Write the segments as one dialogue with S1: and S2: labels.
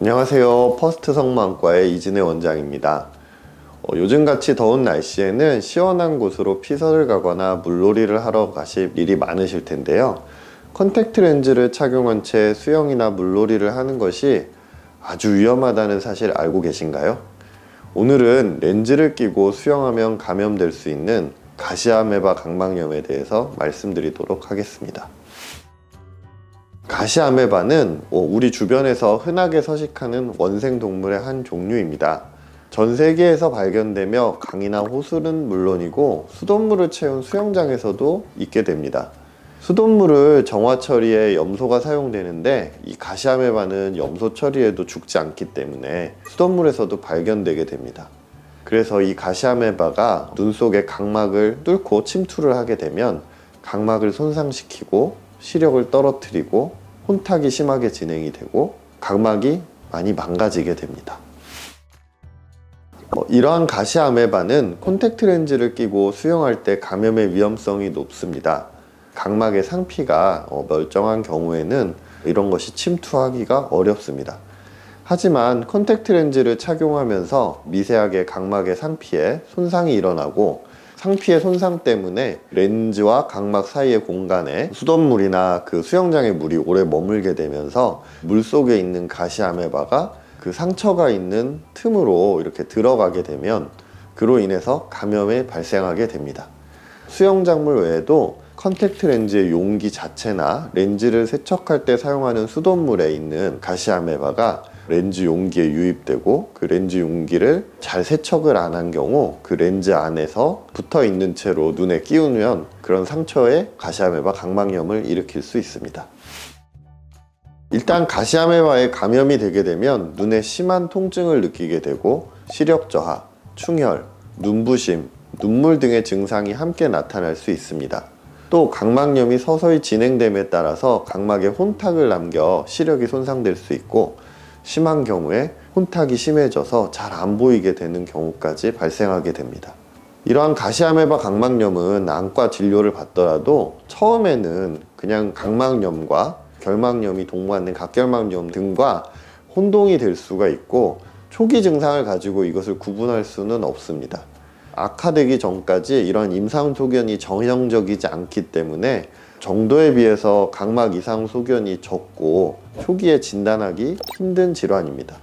S1: 안녕하세요. 퍼스트 성모안과의 이진혜 원장입니다. 어, 요즘같이 더운 날씨에는 시원한 곳으로 피서를 가거나 물놀이를 하러 가실 일이 많으실 텐데요. 컨택트 렌즈를 착용한 채 수영이나 물놀이를 하는 것이 아주 위험하다는 사실 알고 계신가요? 오늘은 렌즈를 끼고 수영하면 감염될 수 있는 가시아메바 각막염에 대해서 말씀드리도록 하겠습니다. 가시아메바는 어, 우리 주변에서 흔하게 서식하는 원생 동물의 한 종류입니다. 전 세계에서 발견되며 강이나 호수는 물론이고 수돗물을 채운 수영장에서도 있게 됩니다. 수돗물을 정화 처리에 염소가 사용되는데 이 가시아메바는 염소 처리에도 죽지 않기 때문에 수돗물에서도 발견되게 됩니다. 그래서 이 가시아메바가 눈 속의 각막을 뚫고 침투를 하게 되면 각막을 손상시키고 시력을 떨어뜨리고 혼탁이 심하게 진행이 되고 각막이 많이 망가지게 됩니다. 어, 이러한 가시아메바는 콘택트 렌즈를 끼고 수영할 때 감염의 위험성이 높습니다. 각막의 상피가 어, 멀쩡한 경우에는 이런 것이 침투하기가 어렵습니다. 하지만 컨택트 렌즈를 착용하면서 미세하게 각막의 상피에 손상이 일어나고 상피의 손상 때문에 렌즈와 각막 사이의 공간에 수돗물이나 그 수영장의 물이 오래 머물게 되면서 물 속에 있는 가시아메바가 그 상처가 있는 틈으로 이렇게 들어가게 되면 그로 인해서 감염이 발생하게 됩니다. 수영장물 외에도 컨택트 렌즈의 용기 자체나 렌즈를 세척할 때 사용하는 수돗물에 있는 가시아메바가 렌즈 용기에 유입되고 그 렌즈 용기를 잘 세척을 안 한 경우 그 렌즈 안에서 붙어 있는 채로 눈에 끼우면 그런 상처에 가시아메바 각막염을 일으킬 수 있습니다. 일단 가시아메바에 감염이 되게 되면 눈에 심한 통증을 느끼게 되고 시력 저하, 충혈, 눈부심, 눈물 등의 증상이 함께 나타날 수 있습니다. 또 각막염이 서서히 진행됨에 따라서 각막에 혼탁을 남겨 시력이 손상될 수 있고 심한 경우에 혼탁이 심해져서 잘 안 보이게 되는 경우까지 발생하게 됩니다. 이러한 가시아메바 각막염은 안과 진료를 받더라도 처음에는 그냥 각막염과 결막염이 동반된 각결막염 등과 혼동이 될 수가 있고 초기 증상을 가지고 이것을 구분할 수는 없습니다. 악화되기 전까지 이런 임상 소견이 정형적이지 않기 때문에 정도에 비해서 각막 이상 소견이 적고 초기에 진단하기 힘든 질환입니다.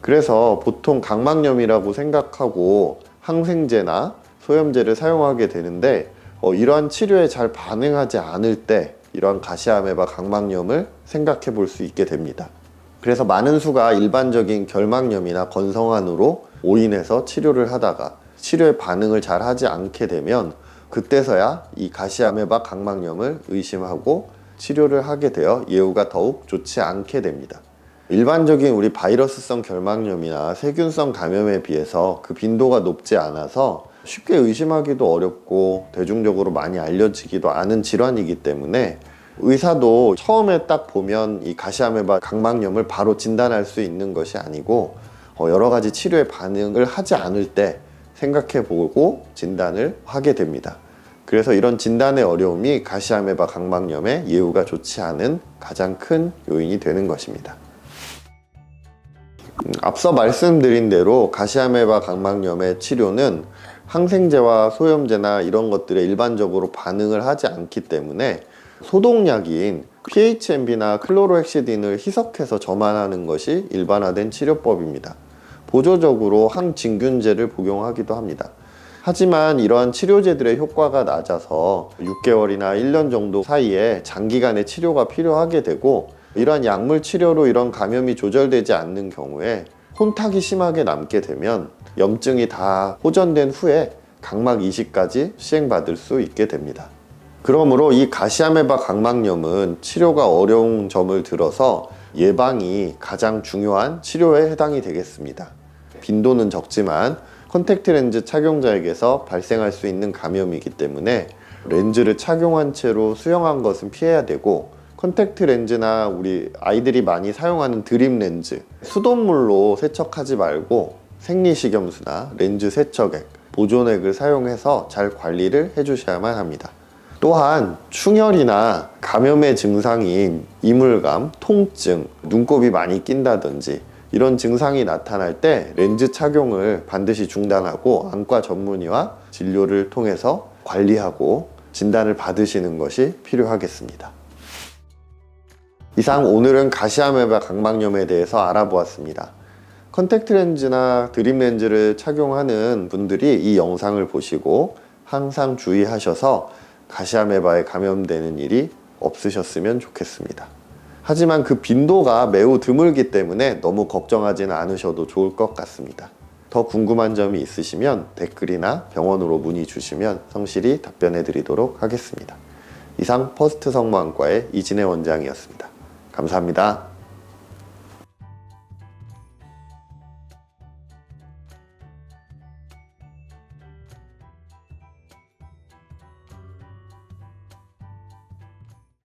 S1: 그래서 보통 각막염이라고 생각하고 항생제나 소염제를 사용하게 되는데 어, 이러한 치료에 잘 반응하지 않을 때 이러한 가시아메바 각막염을 생각해 볼 수 있게 됩니다. 그래서 많은 수가 일반적인 결막염이나 건성환으로 오인해서 치료를 하다가 치료에 반응을 잘 하지 않게 되면 그때서야 이 가시아메바 각막염을 의심하고 치료를 하게 되어 예후가 더욱 좋지 않게 됩니다. 일반적인 우리 바이러스성 결막염이나 세균성 감염에 비해서 그 빈도가 높지 않아서 쉽게 의심하기도 어렵고 대중적으로 많이 알려지기도 않은 질환이기 때문에 의사도 처음에 딱 보면 이 가시아메바 각막염을 바로 진단할 수 있는 것이 아니고 어, 여러 가지 치료에 반응을 하지 않을 때 생각해 보고 진단을 하게 됩니다. 그래서 이런 진단의 어려움이 가시아메바 각막염의 예후가 좋지 않은 가장 큰 요인이 되는 것입니다. 음, 앞서 말씀드린 대로 가시아메바 각막염의 치료는 항생제와 소염제나 이런 것들에 일반적으로 반응을 하지 않기 때문에 소독약인 PHMB나 클로로헥시딘을 희석해서 점안하는 것이 일반화된 치료법입니다. 보조적으로 항진균제를 복용하기도 합니다. 하지만 이러한 치료제들의 효과가 낮아서 6개월이나 1년 정도 사이에 장기간의 치료가 필요하게 되고 이러한 약물 치료로 이런 감염이 조절되지 않는 경우에 혼탁이 심하게 남게 되면 염증이 다 호전된 후에 각막 이식까지 시행받을 수 있게 됩니다. 그러므로 이 가시아메바 각막염은 치료가 어려운 점을 들어서 예방이 가장 중요한 치료에 해당이 되겠습니다. 빈도는 적지만 컨택트 렌즈 착용자에게서 발생할 수 있는 감염이기 때문에 렌즈를 착용한 채로 수영한 것은 피해야 되고 컨택트 렌즈나 우리 아이들이 많이 사용하는 드림 렌즈 수돗물로 세척하지 말고 생리식염수나 렌즈 세척액, 보존액을 사용해서 잘 관리를 해주셔야만 합니다. 또한 충혈이나 감염의 증상인 이물감, 통증, 눈곱이 많이 낀다든지 이런 증상이 나타날 때 렌즈 착용을 반드시 중단하고 안과 전문의와 진료를 통해서 관리하고 진단을 받으시는 것이 필요하겠습니다. 이상 오늘은 가시아메바 각막염에 대해서 알아보았습니다. 컨택트 렌즈나 드림 렌즈를 착용하는 분들이 이 영상을 보시고 항상 주의하셔서 가시아메바에 감염되는 일이 없으셨으면 좋겠습니다. 하지만 그 빈도가 매우 드물기 때문에 너무 걱정하지는 않으셔도 좋을 것 같습니다. 더 궁금한 점이 있으시면 댓글이나 병원으로 문의 주시면 성실히 답변해 드리도록 하겠습니다. 이상 퍼스트 성모안과의 이진혜 원장이었습니다. 감사합니다.